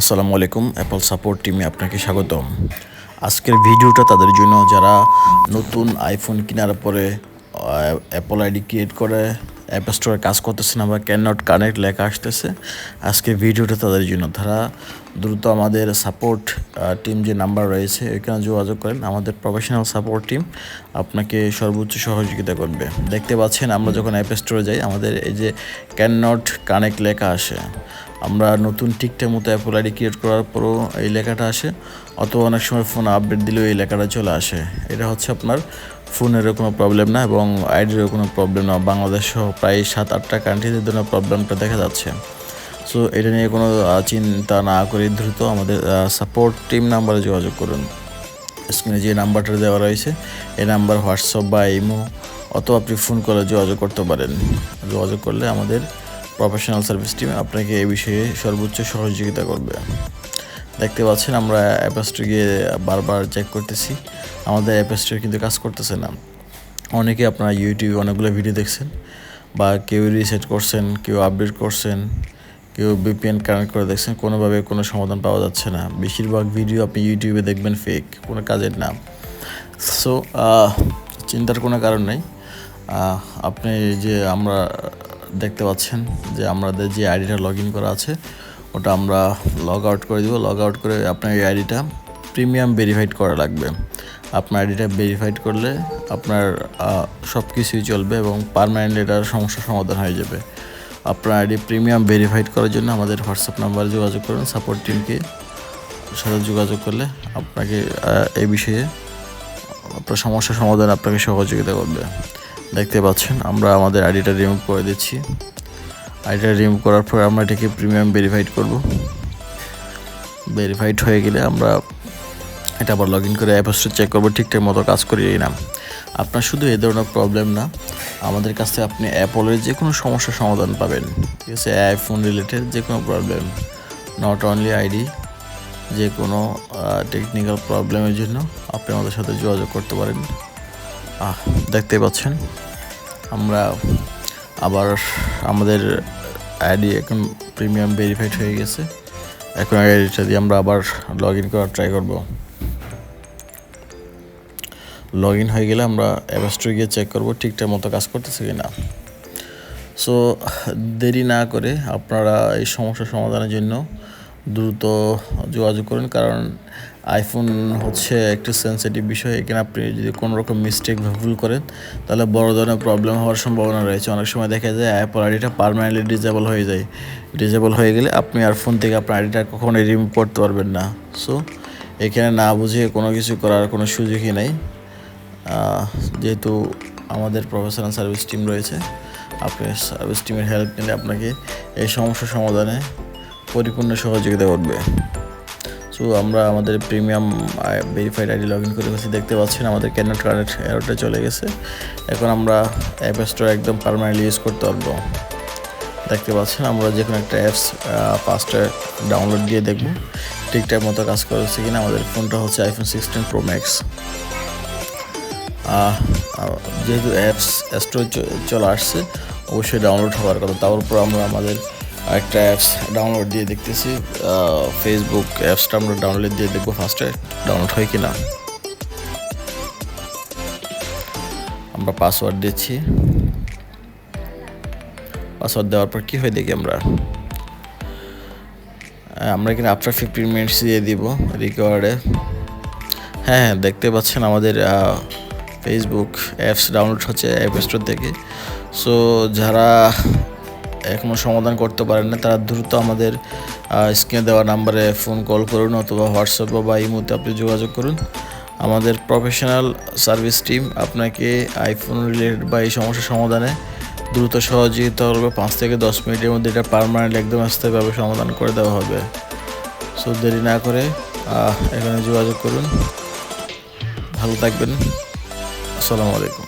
আসসালামু আলাইকুম Apple support টিমে আপনাকে স্বাগতম। আজকের ভিডিওটা তাদের জন্য যারা নতুন আইফোন কেনার পরে অ্যাপল আইডি ক্রিয়েট করে অ্যাপ স্টোরে কাজ করতেছে না বা ক্যান নট কানেক্ট লেখা আসতেছে। আজকের ভিডিওটা তাদের জন্য। তারা দ্রুত আমাদের সাপোর্ট টিম যে নাম্বার রয়েছে, ওইখানে যোগাযোগ করেন। আমাদের প্রফেশনাল সাপোর্ট টিম আপনাকে সর্বোচ্চ সহযোগিতা করবে। দেখতে পাচ্ছেন, আমরা যখন অ্যাপ স্টোরে যাই, আমাদের এই যে ক্যান নট কানেক্ট লেখা আসে। আমরা নতুন ঠিকঠাক মতো অ্যাপল আইডি ক্রিয়েট করার পরও এই লেখাটা আসে, অথবা অনেক সময় ফোন আপডেট দিলেও এই লেখাটা চলে আসে। এটা হচ্ছে আপনার ফোনেরও কোনো প্রবলেম না এবং আইডিরও কোনো প্রবলেম না। বাংলাদেশ সহ প্রায় সাত আটটা কান্ট্রিতে ধরনের প্রবলেমটা দেখা যাচ্ছে। সো এটা নিয়ে কোনো চিন্তা না করে দ্রুত আমাদের সাপোর্ট টিম নাম্বারে যোগাযোগ করুন। স্ক্রিনে যে নাম্বারটা দেওয়া রয়েছে, এই নাম্বার হোয়াটসঅ্যাপ বা ইমো অথবা আপনি ফোন করে যোগাযোগ করতে পারেন। যোগাযোগ করলে আমাদের প্রফেশনাল সার্ভিস টিম আপনাকে এই বিষয়ে সর্বোচ্চ সহযোগিতা করবে। দেখতে পাচ্ছেন, আমরা অ্যাপেস্ট্রি গিয়ে বারবার চেক করতেছি। আমাদের অ্যাপেস্ট্রি কিন্তু কাজ করতেছে না। অনেকে আপনারা ইউটিউবে অনেকগুলো ভিডিও দেখছেন বা কেউ রিসেট করছেন, কেউ আপডেট করছেন, কেউ বিপিএন কানেক্ট করে দেখছেন, কোনোভাবে কোনো সমাধান পাওয়া যাচ্ছে না। বেশিরভাগ ভিডিও আপনি ইউটিউবে দেখবেন ফেক কোনো কাজের না সো চিন্তার কোনো কারণ নেই। আপনি যে আমরা দেখতে পাচ্ছেন যে আমাদের যে আইডিটা লগ ইন করা আছে ওটা আমরা লগ আউট করে দিব। লগ আউট করে আপনার এই আইডিটা প্রিমিয়াম ভেরিফাইড করা লাগবে। আপনার আইডিটা ভেরিফাইড করলে আপনার সব কিছুই চলবে এবং পারমানেন্ট এটার সমস্যার সমাধান হয়ে যাবে। আপনার আইডি প্রিমিয়াম ভেরিফাইড করার জন্য আমাদের হোয়াটসঅ্যাপ নাম্বারে যোগাযোগ করুন সাপোর্ট টিমকে সাথে যোগাযোগ করলে আপনাকে এই বিষয়ে আপনার সমস্যার সমাধান আপনাকে সহযোগিতা করবে। দেখতে পাচ্ছেন, আমরা আমাদের আইডিটা রিমুভ করে দিচ্ছি। আইডিটা রিমুভ করার পর আমরা এটাকে প্রিমিয়াম ভেরিফাইড করব। ভেরিফাইড হয়ে গেলে আমরা এটা আবার লগ ইন করে অ্যাপ স্টোর চেক করব, ঠিকঠাক মতো কাজ করি না আপনার শুধু এ ধরনের প্রবলেম না, আমাদের কাছে আপনি অ্যাপলের যে কোনো সমস্যার সমাধান পাবেন। ঠিক আছে আইফোন রিলেটেড যে কোনো প্রবলেম নট অনলি আইডি যে কোনো টেকনিক্যাল প্রবলেমের জন্য আপনি আমাদের সাথে যোগাযোগ করতে পারেন। দেখতে পাচ্ছেন, আমরা আমাদের আইডি এখন প্রিমিয়াম ভেরিফাইড হয়ে গেছে। এখন আইডিটা দিয়ে আমরা আবার লগ ইন করার ট্রাই করব। লগ ইন হয়ে গেলে আমরা অ্যাপস্টোরে গিয়ে চেক করব ঠিকঠাক মতো কাজ করতেছে কি না সো দেরি না করে আপনারা এই সমস্যার সমাধানের জন্য দ্রুত যোগাযোগ করুন, কারণ আইফোন হচ্ছে একটু সেন্সিটিভ বিষয়, এখানে আপনি যদি কোনো রকম মিস্টেক ভুল করেন, তাহলে বড় ধরনের প্রবলেম হওয়ার সম্ভাবনা রয়েছে। অনেক সময় দেখা যায় অ্যাপল আইডিটা পারমানেন্টলি ডিজেবল হয়ে যায়। ডিজেবল হয়ে গেলে আপনি আর ফোন থেকে আপনার আইডিটা কখনোই রিমুভ করতে পারবেন না। সো এখানে না বুঝে কোনো কিছু করার কোনো সুযোগই নেই। যেহেতু আমাদের প্রফেশনাল সার্ভিস টিম রয়েছে, আপনি সার্ভিস টিমের হেল্প নিলে আপনাকে এই সমস্যার সমাধানে পরিপূর্ণ সহযোগিতা করবে সো আমরা আমাদের premium verified ID log in করে গেছি দেখতে পাচ্ছেন আমাদের ক্যানেট কানেক্ট এরোটা চলে গেছে। এখন আমরা অ্যাপ স্টোর একদম পারমানেন্টলি ইউজ করতে পারব। দেখতে পাচ্ছেন আমরা যে কোনো একটা অ্যাপস ফার্স্টে ডাউনলোড দিয়ে দেখব। ঠিকঠাক মতো কাজ করেছে কিনা আমাদের ফোনটা হচ্ছে আইফোন সিক্সটিন প্রো ম্যাক্স যেহেতু অ্যাপস স্টোর চলে আসছে, অবশ্যই ডাউনলোড হওয়ার কথা। তার উপর আমরা আমাদের একটা অ্যাপস ডাউনলোড দিয়ে দেখতেছি ফেসবুক অ্যাপসটা আমরা ডাউনলোড দিয়ে দেখব ফার্স্টে ডাউনলোড হয় কি না আমরা পাসওয়ার্ড দিচ্ছি। পাসওয়ার্ড দেওয়ার পর কী হয় দেখি আমরা। আমরা এখানে আফটার ফিফটিন মিনিটস দিয়ে দিব রিকোয়ার্ডে হ্যাঁ হ্যাঁ দেখতে পাচ্ছেন আমাদের ফেসবুক অ্যাপস ডাউনলোড হচ্ছে অ্যাপ স্টোর থেকে। সো যারা এখনও সমাধান করতে পারেন না, তারা দ্রুত আমাদের স্ক্রিনে দেওয়া নাম্বারে ফোন কল করুন অথবা হোয়াটসঅ্যাপে বা ইমোতে আপনি যোগাযোগ করুন। আমাদের প্রফেশনাল সার্ভিস টিম আপনাকে আইফোন রিলেটেড বা এই সমস্যার সমাধানে দ্রুত সহযোগিতা করবে পাঁচ থেকে দশ মিনিটের মধ্যে এটা পারমানেন্ট একদম স্থায়ীভাবে সমাধান করে দেওয়া হবে। সো দেরি না করে এখানে যোগাযোগ করুন। ভালো থাকবেন। আসসালামু আলাইকুম।